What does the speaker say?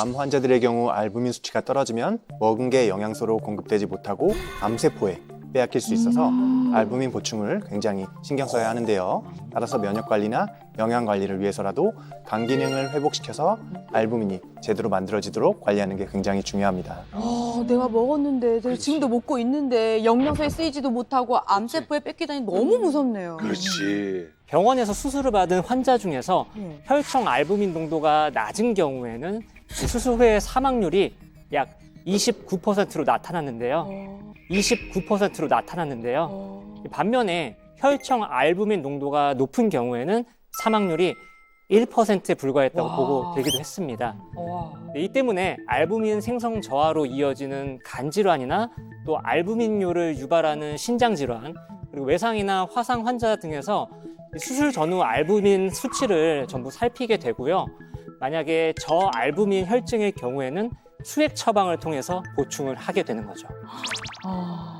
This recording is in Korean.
암 환자들의 경우 알부민 수치가 떨어지면 먹은 게 영양소로 공급되지 못하고 암세포에 빼앗길 수 있어서 알부민 보충을 굉장히 신경 써야 하는데요. 따라서 면역 관리나 영양 관리를 위해서라도 간 기능을 회복시켜서 알부민이 제대로 만들어지도록 관리하는 게 굉장히 중요합니다. 아, 내가 먹었는데 내가 지금도 먹고 있는데 영양소에 쓰이지도 못하고 암세포에 뺏기다니 너무 무섭네요. 그렇지. 병원에서 수술을 받은 환자 중에서 네. 혈청 알부민 농도가 낮은 경우에는 이 수술 후에 사망률이 약 29%로 나타났는데요. 어, 29%로 나타났는데요. 어. 반면에 혈청 알부민 농도가 높은 경우에는 사망률이 1%에 불과했다고 와. 보고 되기도 했습니다. 와. 네, 이 때문에 알부민 생성 저하로 이어지는 간 질환이나 또 알부민뇨를 유발하는 신장 질환 그리고 외상이나 화상 환자 등에서 이 수술 전후 알부민 수치를 전부 살피게 되고요. 만약에 저알부민 혈증의 경우에는 수액 처방을 통해서 보충을 하게 되는 거죠. 아.